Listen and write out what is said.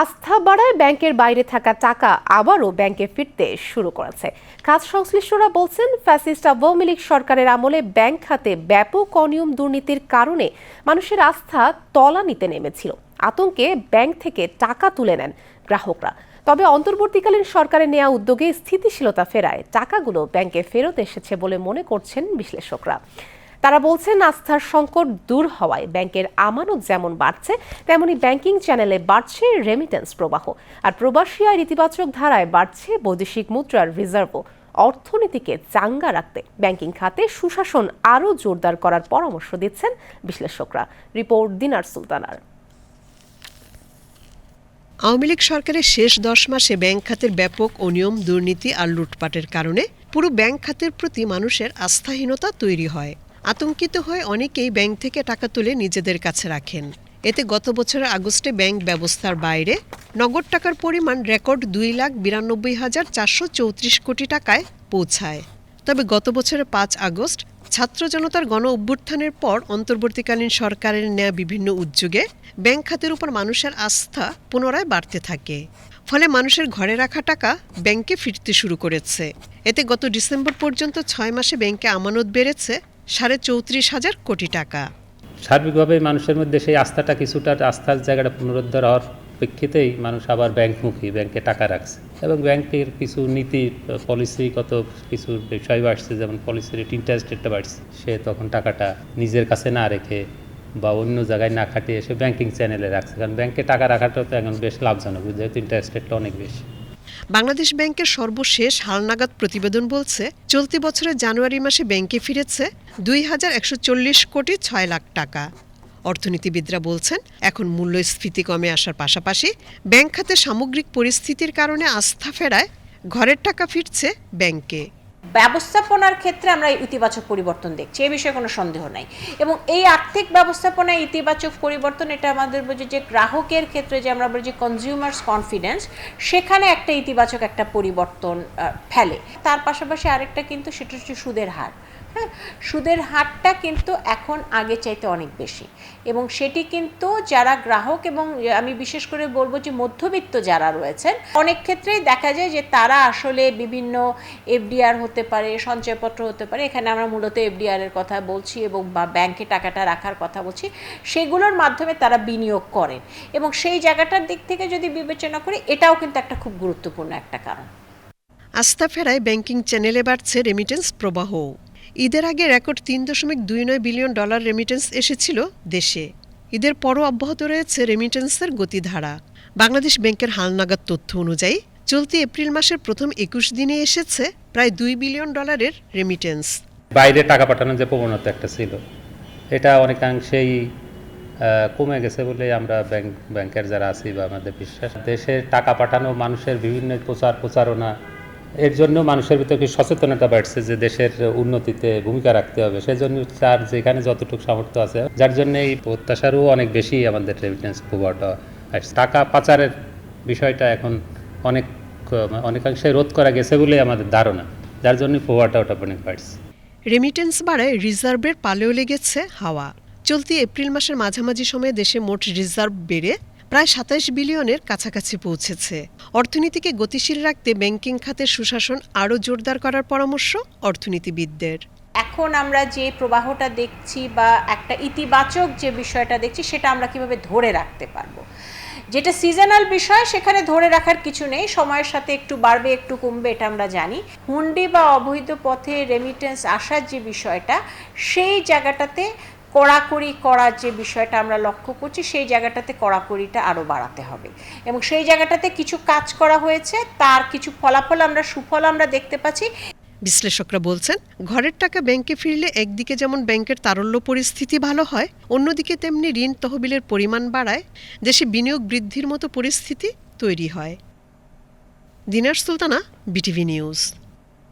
আস্থা বাড়ায় ব্যাংকের বাইরে থাকা টাকা আবারও ব্যাংকে ফিরতে শুরু করেছে। কাজ সংশ্লিষ্টরা বলছেন, ফ্যাসিস্ট আওয়ামী লীগ সরকারের আমলে ব্যাংক খাতে ব্যাপক অনিয়ম দুর্নীতির কারণে মানুষের আস্থা তলানিতে নেমেছিল। আতঙ্কে ব্যাংক থেকে টাকা তুলে নেন গ্রাহকরা। তবে অন্তর্বর্তীকালীন সরকারের নেওয়া উদ্যোগে স্থিতিশীলতা ফেরায়। টাকাগুলো ব্যাংকে ফেরত এসেছে বলে মনে করছেন বিশ্লেষকরা। তারা বলছেন আস্থার সংকট দূর হওয়ায় ব্যাংকের আমানত যেমন বাড়ছে, তেমনি ব্যাংকিং চ্যানেলে বাড়ছে রেমিটেন্স প্রবাহ। আর প্রবাসী আয়ের ইতিবাচক ধারায় বাড়ছে বৈদেশিক মুদ্রার রিজার্ভও। অর্থনীতিকে চাঙ্গা রাখতে ব্যাংকিং খাতে সুশাসন আরও জোরদার করার পরামর্শ দিচ্ছেন বিশ্লেষকরা। রিপোর্ট দিনার সুলতানার। আওয়ামী লীগ সরকারের শেষ দশ মাসে ব্যাংক খাতের ব্যাপক অনিয়ম, দুর্নীতি আর লুটপাটের কারণে পুরো ব্যাংক খাতের প্রতি মানুষের আস্থাহীনতা তৈরি হয়। আতঙ্কিত হয়ে অনেকেই ব্যাংক থেকে টাকা তুলে নিজেদের কাছে রাখেন। এতে গত বছরের আগস্টে ব্যাংক ব্যবস্থার বাইরে নগদ টাকার পরিমাণ রেকর্ড দুই লাখ বিরানব্বই হাজার চারশো চৌত্রিশ কোটি টাকায় পৌঁছায়। তবে গত বছরের পাঁচ আগস্ট ছাত্র জনতার গণ অভ্যুত্থানের পর অন্তর্বর্তীকালীন সরকারের নেয়া বিভিন্ন উদ্যোগে ব্যাংক খাতের উপর মানুষের আস্থা পুনরায় বাড়তে থাকে। ফলে মানুষের ঘরে রাখা টাকা ব্যাংকে ফিরতে শুরু করেছে। এতে গত ডিসেম্বর পর্যন্ত ছয় মাসে ব্যাংকে আমানত বেড়েছে সাড়ে চৌত্রিশ হাজার কোটি টাকা। সার্বিকভাবে মানুষের মধ্যে সেই আস্থাটা কিছুটা, আস্থার জায়গাটা পুনরুদ্ধার হওয়ার প্রেক্ষিতেই মানুষ আবার ব্যাংকমুখী, ব্যাংকে টাকা রাখছে। এবং ব্যাংকের কিছু নীতি, পলিসিগত কিছু বিষয় বাড়ছে, যেমন পলিসি রেট ইন্টারেস্ট রেটটা বাড়ছে। সে তখন টাকাটা নিজের কাছে না রেখে বা অন্য জায়গায় না খাটিয়ে সে ব্যাংকিং চ্যানেলে রাখছে। কারণ ব্যাংকে টাকা রাখাটা তো এখন বেশ লাভজনক, যেহেতু ইন্টারেস্ট রেটটা অনেক বেশি। বাংলাদেশ ব্যাংকের সর্বশেষ হালনাগাদ প্রতিবেদন বলছে, চলতি বছরের জানুয়ারি মাসে ব্যাংকে ফিরেছে দুই হাজার একশো চল্লিশ কোটি ছয় লাখ টাকা। অর্থনীতিবিদরা বলছেন, এখন মূল্যস্ফীতি কমে আসার পাশাপাশি ব্যাংক খাতে সামগ্রিক পরিস্থিতির কারণে আস্থা ফেরায়, ঘরের টাকা ফিরছে ব্যাংকে। ব্যবস্থাপনার ক্ষেত্রে আমরা ইতিবাচক পরিবর্তন দেখছি, এ বিষয়ে কোনো সন্দেহ নাই। এবং এই আর্থিক ব্যবস্থাপনায় ইতিবাচক পরিবর্তন, এটা আমাদের বলছি যে গ্রাহকের ক্ষেত্রে যে আমরা বলছি কনজিউমার্স কনফিডেন্স সেখানে একটা ইতিবাচক একটা পরিবর্তন ফেলে। তার পাশাপাশি আরেকটা কিন্তু সেটা হচ্ছে সুদের হার। হ্যাঁ সুদের হারটা কিন্তু এখন আগে চাইতে অনেক বেশি। এবং সেটি কিন্তু যারা গ্রাহক এবং আমি বিশেষ করে বলব যে মধ্যবিত্ত যারা রয়েছেন, অনেক ক্ষেত্রেই দেখা যায় যে তারা আসলে বিভিন্ন এফডিআর হতে পারে, সঞ্চয়পত্র হতে পারে। এখানে আমরা মূলত এফডিআর এর কথা বলছি এবং বা ব্যাংকে টাকাটা রাখার কথা বলছি। সেগুলোর মাধ্যমে তারা বিনিয়োগ করেন এবং সেই জায়গাটার দিক থেকে যদি বিবেচনা করি, এটাও কিন্তু একটা খুব গুরুত্বপূর্ণ একটা কারণ। আস্থা ফেরায় ব্যাংকিং চ্যানেলে বাড়ছে রেমিটেন্স প্রবাহ। ঈদের আগে রেকর্ড তিন দশমিক দুই নয় বিলিয়ন ডলার রেমিটেন্স এসেছিল দেশে। ঈদের পরও অব্যাহত রয়েছে রেমিটেন্সের গতিধারা। বাংলাদেশ ব্যাংকের হালনাগাদ তথ্য অনুযায়ী চলতি এপ্রিল মাসের প্রথম একুশ দিনে এসেছে প্রায় দুই বিলিয়ন ডলারের রেমিটেন্স বাইরে টাকা পাঠানোর যে প্রবণতা একটা ছিল, এটা অনেকাংশেই কমে গেছে বলে আমরা ব্যাংক, ব্যাংকের যারা আছি বা আমাদের বিশ্বাস, দেশে টাকা পাঠানো মানুষের বিভিন্ন প্রচার প্রচারণা এর জন্য মানুষের ভিতরে সচেতনতা বাড়ছে যে দেশের উন্নতিতে ভূমিকা রাখতে হবে? সেজন্য তার যেখানে যতটুকু সামর্থ্য আছে, যার জন্য এই প্রত্যাশারও অনেক বেশি আমাদের রেমিটেন্স আসছে। টাকা পাচারের বিষয়টা এখন অনেক, অনেকাংশে রোধ করা গেছে বলেই আমাদের ধারণা, যার জন্য প্রভাবটা ওটা অনেক বাড়ছে। রেমিটেন্স বাড়ায় রিজার্ভের পালেও লেগেছে হাওয়া। চলতি এপ্রিল মাসের মাঝামাঝি সময়ে দেশে মোট রিজার্ভ বেড়ে প্রায় সাতাইশ বিলিয়নের কাছাকাছি পৌঁছেছে। অর্থনীতিকে গতিশীল রাখতে ব্যাংকিং খাতের সুশাসন আরও জোরদার করার পরামর্শ অর্থনীতিবিদদের। এখন আমরা যে প্রবাহটা দেখছি বা একটা ইতিবাচক যে বিষয়টা দেখছি, সেটা আমরা কীভাবে ধরে রাখতে পারব? যেটা সিজনাল বিষয়, সেখানে ধরে রাখার কিছু নেই। সময়ের সাথে একটু বাড়বে, একটু কমবে, এটা আমরা জানি। হুন্ডি বা অবৈধ পথে রেমিটেন্স আসার যে বিষয়টা, সেই জায়গাটাতে কড়াকড়ি করার যে বিষয়টা আমরা লক্ষ্য করছি, সেই জায়গাটাতে কড়াকড়িটা আরও বাড়াতে হবে। এবং সেই জায়গাটাতে কিছু কাজ করা হয়েছে, তার কিছু ফলাফল আমরা, সুফল আমরা দেখতে পাচ্ছি। বিশ্লেষকরা বলছেন, ঘরের টাকা ব্যাংকে ফিরলে একদিকে যেমন ব্যাংকের তারল্য পরিস্থিতি ভালো হয়, অন্যদিকে তেমনি ঋণ তহবিলের পরিমাণ বাড়ায়, দেশে বিনিয়োগ বৃদ্ধির মতো পরিস্থিতি তৈরি হয়। Dinar Sultana, BTV news.